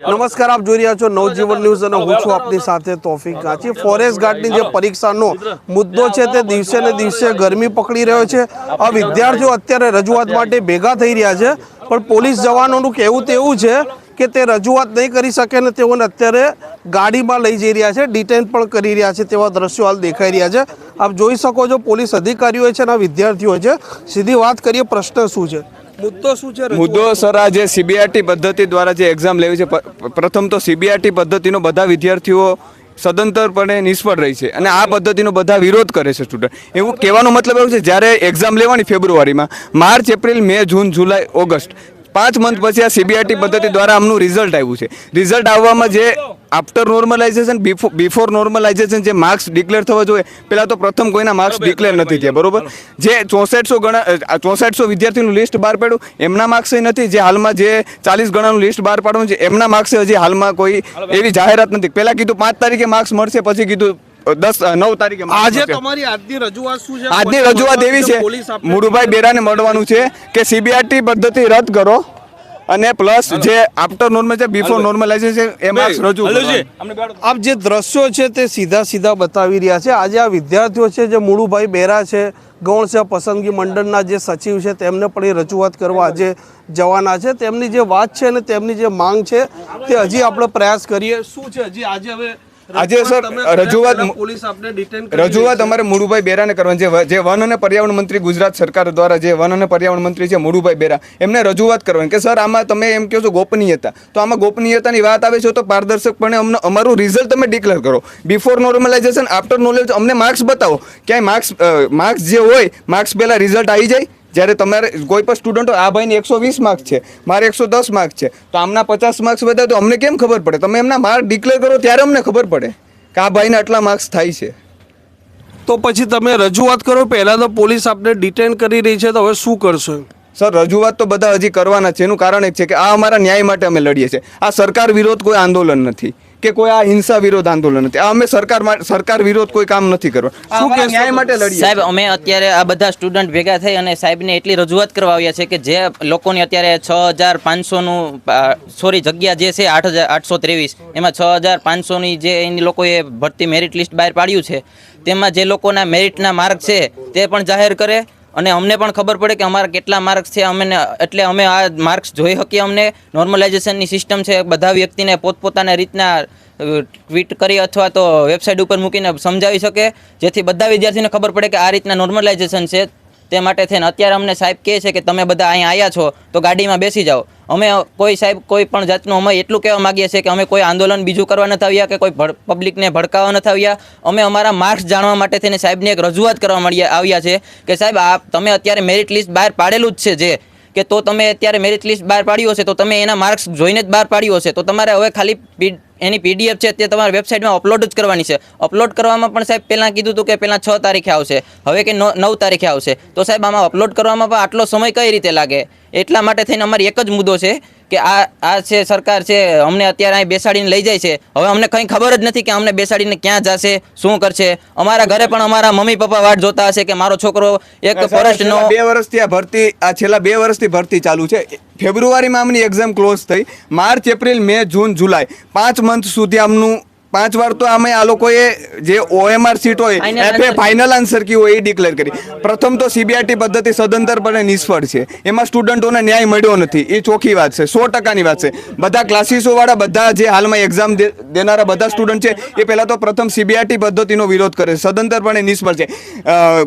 નમસ્કાર આપ જોઈ રહ્યા છો નવજીવન ન્યૂઝ અને હું છું આપની સાથે તોફિક કાચી ફોરેસ્ટ ગાર્ડની જે પરીક્ષાનો મુદ્દો છે તે દિવસે ને દિવસે ગરમી પકડી રહ્યો છે. આ વિદ્યાર્થીઓ અત્યારે રજૂઆત માટે ભેગા થઈ રહ્યા છે પણ પોલીસ જવાનોનું કહેવું તો એવું છે કે તે રજૂઆત નહીં કરી શકે ને તેઓને અત્યારે ગાડીમાં લઈ જઈ રહ્યા છે ડિટેન પણ કરી રહ્યા છે તેવા દ્રશ્યો હાલ દેખાઈ રહ્યા છે. આપ જોઈ શકો છો પોલીસ અધિકારીઓ છે અને વિદ્યાર્થીઓ છે. સીધી વાત કરીએ પ્રશ્ન શું છે? મુદ્દો સર, આ જે સીબીઆરટી પદ્ધતિ દ્વારા જે એક્ઝામ લેવી છે પ્રથમ તો સીબીઆરટી પદ્ધતિનો બધા વિદ્યાર્થીઓ સદંતરપણે નિષ્ફળ રહી છે અને આ પદ્ધતિનો બધા વિરોધ કરે છે સ્ટુડન્ટ એવું કહેવાનો મતલબ એવું છે, જ્યારે એક્ઝામ લેવાની ફેબ્રુઆરીમાં, માર્ચ, એપ્રિલ, મે, જૂન, જુલાઈ, ઓગસ્ટ પાંચ મંથ પછી આ સીબીઆરટી પદ્ધતિ દ્વારા આમનું રિઝલ્ટ આવ્યું છે. રિઝલ્ટ આવવામાં જે આફ્ટર નોર્મલાઇઝેશન બિફોર નોર્મલાઇઝેશન જે માર્ક્સ ડિક્લેર થવા જોઈએ પહેલાં તો પ્રથમ કોઈના માર્ક્સ ડિક્લેર નથી થયા બરોબર. જે ચોસઠસો ગણા ચોસઠસો વિદ્યાર્થીનું લિસ્ટ બહાર પાડ્યું એમના માર્ક્સ નથી જે હાલમાં જે ચાલીસ ગણાનું લિસ્ટ બહાર પાડવાનું છે એમના માર્ક્સ હજી હાલમાં કોઈ એવી જાહેરાત નથી. પહેલાં કીધું પાંચ તારીખે માર્ક્સ મળશે પછી કીધું દસ નવ તારીખે આજે તમારી આજની રજૂઆત શું છે? આજની રજૂઆત એવી છે મુરુભાઈ બેરાને મળવાનું છે કે સીબીઆરટી પદ્ધતિ રદ કરો અને પ્લસ જે આફ્ટર નોર્મલ છે બિફોર નોર્મલાઇઝેશન એ માર્ક્સ રજૂ. આપ જે દ્રશ્યો છે તે સીધા સીધા બતાવી રહ્યા છે. આજે આ વિદ્યાર્થીઓ છે જે મુળુભાઈ બેરા છે ગૌણ સેવા પસંદગી મંડળના જે સચિવ છે તેમને પણ એ રજૂઆત કરવા આજે જવાના છે. તેમની જે વાત છે અને તેમની જે માંગ છે તે હજી આપણે પ્રયાસ કરીએ. શું છે હજી? આજે હવે આજે સર, રજૂઆત- રજૂઆત અમારે મુળુભાઈ બેરાને કરવાની જે વન અને પર્યાવરણ મંત્રી ગુજરાત સરકાર દ્વારા જે વન અને પર્યાવરણ મંત્રી છે મુળુભાઈ બેરા એમને રજૂઆત કરવાની કે સર આમાં તમે એમ કહો છો ગોપનીયતા. તો આમાં ગોપનીયતાની વાત આવે છે તો પારદર્શકપણે અમને અમારું રિઝલ્ટ તમે ડિક્લેર કરો. બિફોર નોર્મલાઇઝેશન આફ્ટર નોલેજ અમને માર્ક્સ બતાવો. ક્યાંય માર્ક્સ માર્ક્સ જે હોય માર્ક્સ પહેલાં રિઝલ્ટ આવી જાય? જ્યારે તમારે કોઈ પણ સ્ટુડન્ટ આ ભાઈને એકસો વીસ માર્ક્સ છે મારે એકસો દસ માર્ક્સ છે તો આમના પચાસ માર્ક્સ બધા તો અમને કેમ ખબર પડે? તમે એમના માર્ક ડિક્લેર કરો ત્યારે અમને ખબર પડે કે આ ભાઈને આટલા માર્ક્સ થાય છે. તો પછી તમે રજૂઆત કરો પહેલાં તો પોલીસ આપણે ડિટેન કરી રહી છે તો હવે શું કરશો સર રજૂઆત તો બધા હજી કરવાના છે. એનું કારણ એક છે કે આ અમારા ન્યાય માટે અમે લડીએ છીએ. આ સરકાર વિરોધ કોઈ આંદોલન નથી. કે કોઈ આ હિંસા વિરોધ આંદોલન નથી અમે સરકાર સરકાર વિરોધ કોઈ કામ નથી કરવા શું કે ન્યાય માટે લડીએ સાહેબ અમે અત્યારે આ બધા સ્ટુડન્ટ ભેગા થઈ અને સાહેબને એટલી રજૂઆત કરવા આવ્યા છે કે જે લોકોની અત્યારે છ હજાર પાંચસોનું સોરી જગ્યા જે છે આઠ હજાર આઠસો ત્રેવીસ એમાં છ હજાર પાંચસોની જે એની લોકોએ ભરતી મેરિટ લિસ્ટ બહાર પાડ્યું છે તેમાં જે લોકોના મેરિટના માર્ક છે તે પણ જાહેર કરે અને અમને પણ ખબર પડે કે અમારા કેટલા માર્ક્સ છે અમે એટલે અમે આ માર્ક્સ જોઈ શકીએ અમને. નોર્મલાઇઝેશનની સિસ્ટમ છે, બધા વ્યક્તિને પોતપોતાના રીતના ટ્વીટ કરી અથવા તો વેબસાઇટ ઉપર મૂકીને સમજાવી શકે. જેથી બધા વિદ્યાર્થીને ખબર પડે કે આ રીતના નોર્મલાઇઝેશન છે. તે માટે થઈને અત્યારે અમને સાહેબ કહે છે કે તમે બધા અહીંયા આવ્યા છો, તો ગાડીમાં બેસી જાઓ. અમે કોઈ સાહેબ, કોઈ પણ જાતનું અમે એટલું કહેવા માગીએ છીએ કે અમે કોઈ આંદોલન બીજું કરવા નથી આવ્યા કે કોઈ પબ્લિકને ભડકાવવા નથી આવ્યા. અમે અમારા માર્ક્સ જાણવા માટે થઈને સાહેબને એક રજૂઆત કરવા મળ્યા આવ્યા છે કે સાહેબ, આ તમે અત્યારે મેરિટ લિસ્ટ બહાર પાડેલું જ છે જે, કે તો તમે અત્યારે મેરિટ લિસ્ટ બહાર પાડ્યું હશે, તો તમે એના માર્ક્સ જોઈને જ બહાર પાડ્યું હશે, તો તમારે હવે ખાલી એની પીડીએફ છે તે તમારી વેબસાઇટમાં અપલોડ જ કરવાની છે. અપલોડ કરવામાં પણ સાહેબ પહેલાં કીધું હતું કે પહેલાં છ તારીખે આવશે. હવે કે નવ તારીખે આવશે. તો સાહેબ આમાં અપલોડ કરવામાં પણ આટલો સમય કઈ રીતે લાગે? એટલા માટે થઈને અમારી એક જ મુદ્દો છે કે આ આ છે સરકાર છે અમને અત્યારે અહીં બેસાડીને લઈ જાય છે. હવે અમને કંઈ ખબર જ નથી કે અમને બેસાડીને ક્યાં જશે શું કરશે. અમારા ઘરે પણ અમારા મમ્મી પપ્પા વાટ જોતા હશે કે મારો છોકરો એક ફોરેસ્ટનો બે વર્ષથી આ ભરતી આ છેલ્લા બે વર્ષથી ભરતી ચાલુ છે. ફેબ્રુઆરીમાં આમની એક્ઝામ ક્લોઝ થઈ. માર્ચ એપ્રિલ મે જૂન જુલાઈ પાંચ મંથ સુધી આમનું પાંચ વાર તો અમે આ લોકોએ જે ઓએમઆર સીટ હોય એફએ ફાઇનલ આન્સર કી હોય એ ડિક્લેર કરી. પ્રથમ તો સીબીઆરટી પદ્ધતિ સદંતરપણે નિષ્ફળ છે. એમાં સ્ટુડન્ટોને ન્યાય મળ્યો નથી. એ ચોખ્ખી વાત છે. સો ટકાની વાત છે. બધા ક્લાસીસોવાળા બધા જે હાલમાં એક્ઝામ દેનારા બધા સ્ટુડન્ટ છે એ પહેલાં તો પ્રથમ સીબીઆરટી પદ્ધતિનો વિરોધ કરે છે. સદંતરપણે નિષ્ફળ છે.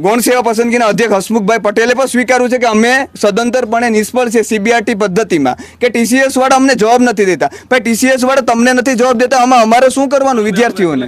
ગૌણ સેવા પસંદગીના અધ્યક્ષ હસમુખભાઈ પટેલે પણ સ્વીકાર્યું છે કે અમે સદંતરપણે નિષ્ફળ છે સીબીઆરટી પદ્ધતિમાં. કે ટીસીએસ વાળા અમને જવાબ નથી દેતા. ભાઈ ટીસીએસ વાળા તમને નથી જવાબ દેતા. આમાં અમારે શું કરવાનું વિદ્યાર્થીઓને?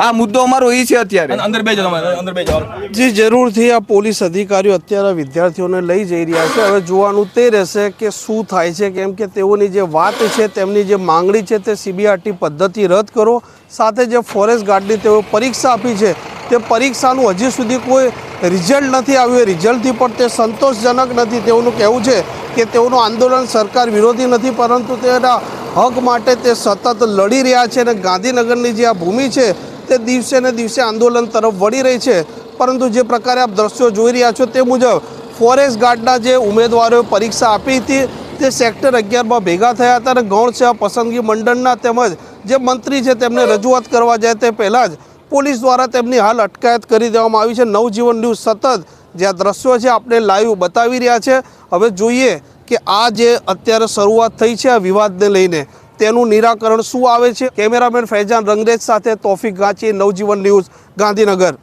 આ મુદ્દો અમારો એ છે અત્યારે. અંદર બે જાઓ અંદર બે જાઓ. જી જરૂરથી આ પોલીસ અધિકારીઓ અત્યારે વિદ્યાર્થીઓને લઈ જઈ રહ્યા છે. હવે જોવાનું તે રહેશે કે શું થાય છે કેમ કે તેઓની જે વાત છે તેમની જે માંગણી છે તે સીબીઆરટી પદ્ધતિ રદ કરો. સાથે જે ફોરેસ્ટ ગાર્ડની તેઓ પરીક્ષા આપી છે તે પરીક્ષાનું હજી સુધી કોઈ રિઝલ્ટ નથી આવ્યું. એ રિઝલ્ટથી પણ તે સંતોષજનક નથી. તેઓનું કહેવું છે કે તેઓનું આંદોલન સરકાર વિરોધી નથી પરંતુ તેના હક માટે તે સતત લડી રહ્યા છે અને ગાંધીનગરની જે આ ભૂમિ છે, તે દિવસે ને દિવસે આંદોલન તરફ વળી રહી છે. પરંતુ જે પ્રકારે આપ દ્રશ્યો જોઈ રહ્યા છો તે મુજબ, ફોરેસ્ટ ગાર્ડના જે ઉમેદવારોએ પરીક્ષા આપી હતી, તે સેક્ટર અગિયારમાં ભેગા થયા હતા અને ગૌણ સેવા પસંદગી મંડળના તેમજ જે મંત્રી છે તેમને રજૂઆત કરવા જાય તે પહેલાં જ પોલીસ દ્વારા તેમની હાલ અટકાયત કરી દેવામાં આવી છે. નવજીવન ન્યૂઝ સતત જે આ દ્રશ્યો છે આપણે લાઈવ બતાવી રહ્યા છે. હવે જોઈએ કે આ જે અત્યારે શરૂઆત થઈ છે આ વિવાદને લઈને, તેનું નિરાકરણ શું આવે છે? કેમેરામેન ફૈજાન રંગરેજ સાથે તોફિક ગાંચી, નવજીવન ન્યૂઝ, ગાંધીનગર.